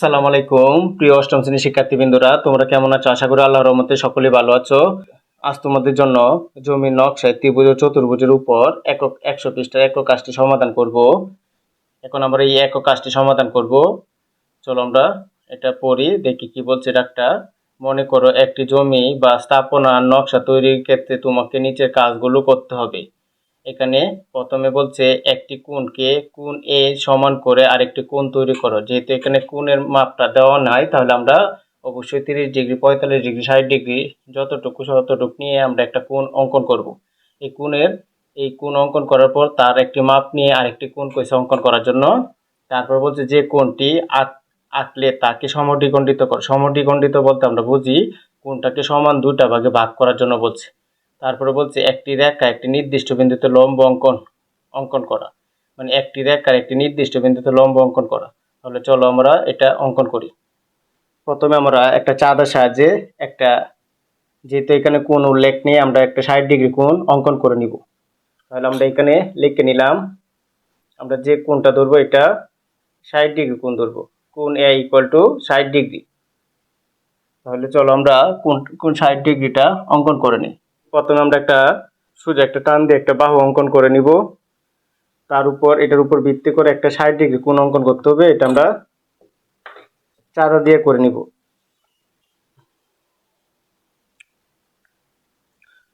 আসসালামু আলাইকুম। প্রিয় অষ্টম শ্রেণির শিক্ষার্থীবৃন্দরা, তোমরা কেমন আছো? আশা করি আল্লাহর রহমতে সকলেই ভালো আছো। আজ তোমাদের জন্য জমির নকশায় ত্রিভুজ ও চতুর্ভুজের উপর একক একশো পৃষ্ঠার একক কাজটি সমাধান করব। এখন আমরা এই একক কাজটি সমাধান করব। চলো আমরা এটা পড়ি, দেখি কি বলছে ডাক্তার। মনে করো একটি জমি বা স্থাপনার নকশা তৈরির ক্ষেত্রে তোমাকে নিচের কাজগুলো করতে হবে। এখানে প্রথমে বলছে একটি কোণকে কোণ এ সমান করে আরেকটি কোণ তৈরি করো। যেহেতু এখানে কোণের মাপটা দেওয়া নাই, তাহলে আমরা অবশ্যই তিরিশ ডিগ্রি, পঁয়তাল্লিশ ডিগ্রি, ষাট ডিগ্রি যতটুকু ততটুকু নিয়ে আমরা একটা কোণ অঙ্কন করব। এই কোণের, এই কোণ অঙ্কন করার পর তার একটি মাপ নিয়ে আরেকটি কোণ কইছে অঙ্কন করার জন্য। তারপর বলছে যে কোণটি আঁক আঁকলে তাকে সমদ্বিখণ্ডিত কর, সমদ্বিখণ্ডিত বলতে আমরা বুঝি কোনটাকে সমান দুটা ভাগে ভাগ করার জন্য বলছে। তারপরে বলছে একটি রেখা, একটি নির্দিষ্ট বিন্দুতে লম্ব অঙ্কন অঙ্কন করা। মানে একটি রেখার একটি নির্দিষ্ট বিন্দুতে লম্ব অঙ্কন করা। তাহলে চলো আমরা এটা অঙ্কন করি। প্রথমে আমরা একটা চাঁদার সাহায্যে একটা, যেহেতু এখানে কোন উল্লেখ নেই, আমরা একটা ষাট ডিগ্রি কোণ অঙ্কন করে নিব। তাহলে আমরা এখানে লিখে নিলাম, আমরা যে কোণটা ধরবো এটা ষাট ডিগ্রি কোণ ধরবো। কোণ এ ইকুয়াল টু ষাট ডিগ্রি। তাহলে চলো আমরা কোন কোন ষাট ডিগ্রিটা অঙ্কন করে নিই। প্রথমে আমরা একটা সোজা একটা টান দিয়ে একটা বাহু অঙ্কন করে নিব। তার উপর, এটার উপর ভিত্তি করে একটা ষাট ডিগ্রি কোণ অঙ্কন করতে হবে। এটা আমরা চাঁদা দিয়ে করে নিব।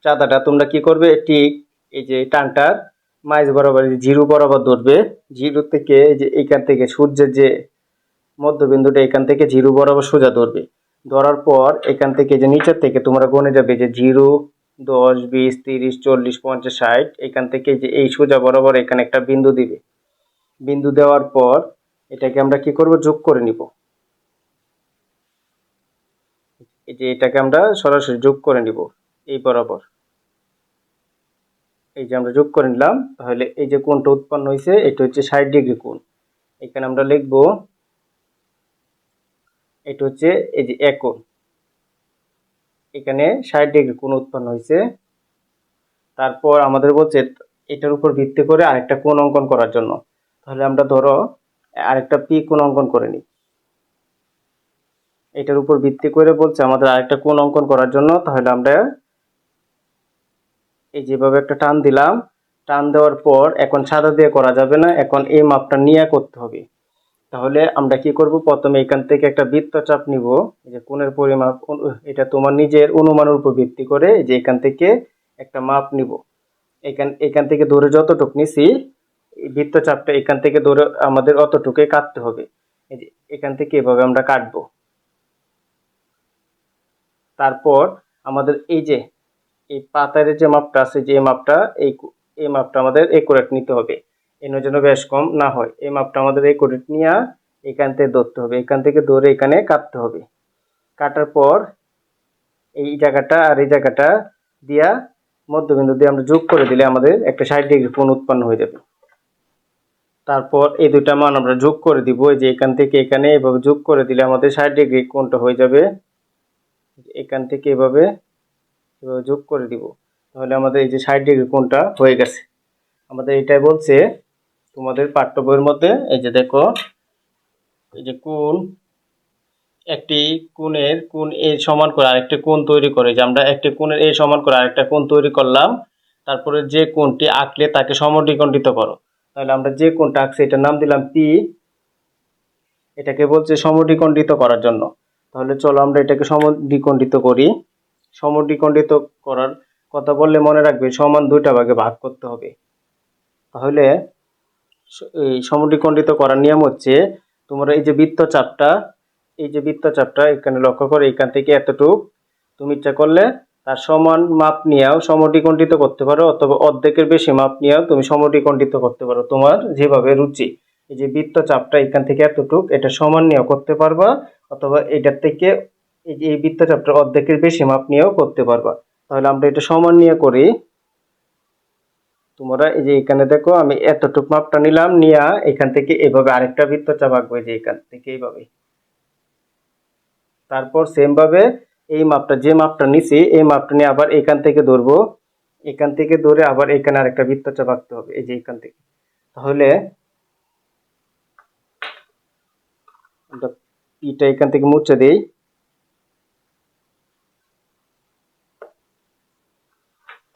চাঁদাটা তোমরা কি করবে? ঠিক এই যে টানটার মাইজ বরাবর জিরো বরাবর ধরবে। জিরো থেকে এই যে এইখান থেকে সূর্যের যে মধ্যবিন্দুটা, এখান থেকে জিরো বরাবর সোজা ধরবে। ধরার পর এখান থেকে যে নিচের থেকে তোমরা গনে যাবে যে জিরো দশ, বিশ, তিরিশ, চল্লিশ, পঞ্চাশ, ষাট, এখান থেকে যে এই সোজা বরাবর এখানে একটা বিন্দু দিবে। বিন্দু দেওয়ার পর এটাকে আমরা কি করব? যোগ করে নিব। এই যে এটাকে আমরা সরাসরি যোগ করে নিব এই বরাবর। এই যে আমরা যোগ করে নিলাম, তাহলে এই যে কোণটা উৎপন্ন হয়েছে এটা হচ্ছে ষাট ডিগ্রি কোণ। এখানে আমরা লিখব, এটা হচ্ছে এই যে এক কোণ। এখানে ষাট ডিগ্রি কোণ উৎপন্ন হয়েছে। তারপর আমাদের বলছে এটার উপর ভিত্তি করে আরেকটা কোণ অঙ্কন করার জন্য। তাহলে আমরা ধরো আরেকটা পি কোণ অঙ্কন করে নিই। এটার উপর ভিত্তি করে বলছে আমাদের আরেকটা কোণ অঙ্কন করার জন্য। তাহলে আমরা এই যেভাবে একটা টান দিলাম, টান দেওয়ার পর এখন সাদা দিয়ে করা যাবে না। এখন এই মাপটা নিয়ে করতে হবে। তাহলে আমরা কি করব? প্রথমে এখান থেকে একটা বৃত্তচাপ নিব। যে কোণের পরিমাপ, এটা তোমার নিজের অনুমানের উপর ভিত্তি করে যে এখান থেকে একটা মাপ নিব। এখান এখান থেকে ধরে যতটুক নিছি বৃত্তচাপটা এখান থেকে ধরে আমাদের অতটুকুই কাটতে হবে। এই যে এখান থেকে এভাবে আমরা কাটবো। তারপর আমাদের এই যে, এই পাতারের যে মাপটা আছে, যে মাপটা, এই এই মাপটা আমাদের একুরেট নিতে হবে। এর জন্য ব্যাস কম না হয়। এই মাপটা আমাদের একুরেট নিয়ে এখান থেকে ধরতে হবে। এখান থেকে ধরে এখানে কাটতে হবে। কাটার পর এই জায়গাটা আর এই জায়গাটা দিয়া মধ্যবিন্দু দিয়ে আমরা যোগ করে দিলে আমাদের একটা ষাট ডিগ্রি কোণ উৎপন্ন হয়ে যাবে। তারপর এই দুটা মান আমরা যোগ করে দিব। যে এখান থেকে এখানে এভাবে যোগ করে দিলে আমাদের ষাট ডিগ্রি কোণটা হয়ে যাবে। এখান থেকে এভাবে এভাবে যোগ করে দিব। তাহলে আমাদের এই যে ষাট ডিগ্রি কোণটা হয়ে গেছে। আমাদের এটাই বলছে তোমাদের পাঠ্য বইয়ের মধ্যে, এই যে দেখো, এই যে কোন একটি কোণের কোণ এ সমান করে আরেকটি কোণ তৈরি করে, যে আমরা একটি কোণের এ সমান করে আরেকটা কোণ তৈরি করলাম, তারপরে যে কোণটি আঁকলে তাকে সমদ্বিখণ্ডিত করো। তাহলে আমরা যে কোণটা আঁকছি, এটার নাম দিলাম পি, এটাকে বলছে সমদ্বিখণ্ডিত করার জন্য। তাহলে চলো আমরা এটাকে সমদ্বিখণ্ডিত করি। সমদ্বিখণ্ডিত করার কথা বললে মনে রাখবে সমান দুইটা ভাগে ভাগ করতে হবে। তাহলে সমদ্বিখণ্ডিত করার নিয়ম হচ্ছে তোমরা এই যে বৃত্তচাপটা এই যে বৃত্তচাপটা এখানে লক্ষ্য করে, এখান থেকে এতটুক তুমি ইচ্ছা করলে তার সমান মাপ নিয়েও সমদ্বিখণ্ডিত করতে পারো অথবা অর্ধেকের বেশি মাপ নিয়েও তুমি সমদ্বিখণ্ডিত করতে পারো তোমার যেভাবে রুচি। এই যে বৃত্তচাপটা এখান থেকে এতটুক, এটা সমান নিয়েও করতে পারবা অথবা এটার থেকে এই এই বৃত্তচাপটা অর্ধেকের বেশি মাপ নিয়েও করতে পারবা। তাহলে আমরা এটা সমান নিয়ে করি। তোমরা এই যে এখানে দেখো, আমি এতটুক মাপটা নিলাম, নিয়ে এখান থেকে এভাবে আরেকটা বৃত্তচাপ আঁকবো যে এখান থেকে এইভাবে। তারপর সেম ভাবে এই মাপটা, যে মাপটা নিছি, এই মাপটা নিয়ে আবার এখান থেকে ধরবো। এখান থেকে ধরে আবার এখানে আরেকটা বৃত্ত আঁকতে হবে, এই যে এখান থেকে। তাহলে পিটা এখান থেকে মুছে দেই।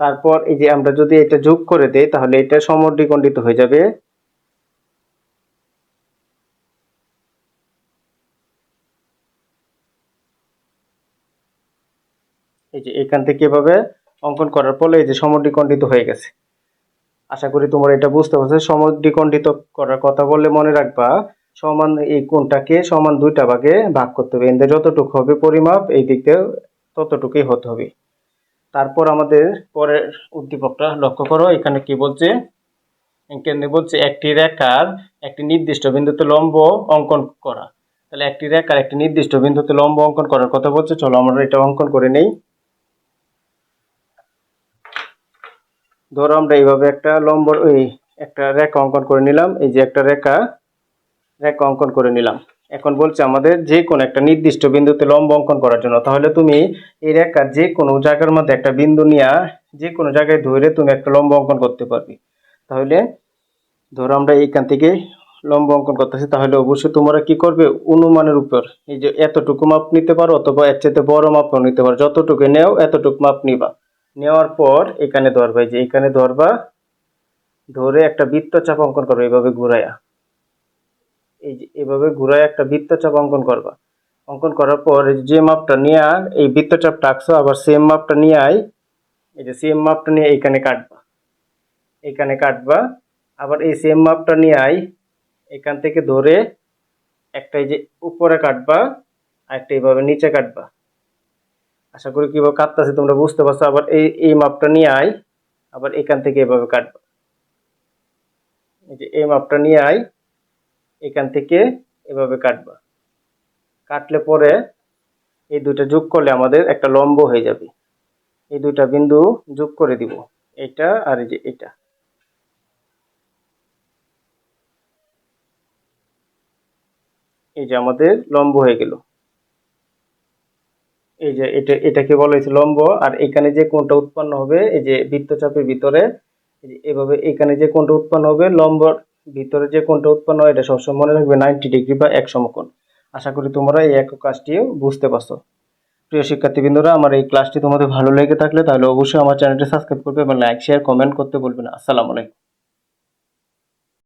তারপর এই যে আমরা যদি এটা যোগ করে দেই, তাহলে এটা সমদ্বিখণ্ডিত হয়ে যাবে। এই যে এখান থেকে এভাবে অঙ্কন করার ফলে এই যে সমদ্বিখণ্ডিত হয়ে গেছে। আশা করি তোমরা এটা বুঝতে পারছ। সমদ্বিখণ্ডিত করার কথা বললে মনে রাখবা, সমান এই কোণটাকে সমান দুইটা ভাগে ভাগ করতে হবে। এদের যতটুকু হবে পরিমাপ, এই দিক দিয়ে ততটুকুই হতে হবে। তারপর আমাদের পরের উদ্দীপকটা লক্ষ্য করো, এখানে কি বলছে? এখানে বলছে একটি রেখার একটি নির্দিষ্ট বিন্দুতে লম্ব অঙ্কন করা। তাহলে একটি রেখার একটি নির্দিষ্ট বিন্দুতে লম্ব অঙ্কন করার কথা বলছে, চলো আমরা এটা অঙ্কন করে নেই। ধরো আমরা এইভাবে একটা লম্ব ওই একটা রেখা অঙ্কন করে নিলাম, এই যে একটা রেখা রেখা অঙ্কন করে নিলাম। এখন বলছে আমাদের যে কোনো একটা নির্দিষ্ট বিন্দুতে লম্ব অঙ্কন করার জন্য। তাহলে তুমি এই রেখার যে কোনো জায়গার মধ্যে একটা বিন্দু নিয়ে যে কোনো জায়গায় ধরে তুমি একটা লম্ব অঙ্কন করতে পারবে। তাহলে ধরো আমরা এইখান থেকে লম্ব অঙ্কন করতেছি, তাহলে অবশ্যই তোমরা কি করবে? অনুমানের উপর। এই যে এতটুকু মাপ নিতে পারো অথবা এর চাইতে বড় মাপও নিতে পারো। যতটুকু নেও এতটুকু মাপ নিবা। নেওয়ার পর এখানে ধরবা যে এখানে ধরবা, ধরে একটা বৃত্তচাপ অঙ্কন করবে এইভাবে ঘুরাইয়া। এই যে, এভাবে ঘুরায় একটা বৃত্তচাপ অঙ্কন করবা। অঙ্কন করার পর যে মাপটা নিয়ে এই বৃত্তচাপটা আঁকছো আবার সেম মাপটা নিয়ে আই এই যে সেম মাপটা নিয়ে এইখানে কাটবা। এখানে কাটবা, আবার এই সেম মাপটা নিয়ে আই এখান থেকে ধরে একটা এই যে উপরে কাটবা, আর একটা এইভাবে নিচে কাটবা। আশা করি কীভাবে কাটতেছি তোমরা বুঝতে পারছ, আবার এই এই মাপটা নিয়ে আই আবার এখান থেকে এভাবে কাটবা। এই যে, এই মাপটা নিয়ে আই এখান থেকে এভাবে কাটবা। কাটলে পরে এই দুইটা যোগ করলে আমাদের একটা লম্ব হয়ে যাবে। এই দুইটা বিন্দু যোগ করে দিব এটা আর এই যে এটা এই যে আমাদের লম্ব হয়ে গেল। এই যে এটা, এটাকে বলা হয়েছে লম্ব, আর এখানে যে কোণটা উৎপন্ন হবে, এই যে বৃত্তচাপের ভিতরে এভাবে এখানে যে কোণটা উৎপন্ন হবে, লম্বর ভিতরে যে কোনটা উৎপন্ন হয়, এটা সবসময় মনে রাখবে নাইনটি ডিগ্রি বা এক সমকোণ। আশা করি তোমরা এই এক কাজটিও বুঝতে পারছ। প্রিয় শিক্ষার্থীবৃন্দরা, আমার এই ক্লাসটি তোমাদের ভালো লেগে থাকলে তাহলে অবশ্যই আমার চ্যানেলটি সাবস্ক্রাইব করবে এবং লাইক শেয়ার কমেন্ট করতে বলবে না। আসসালামু আলাইকুম।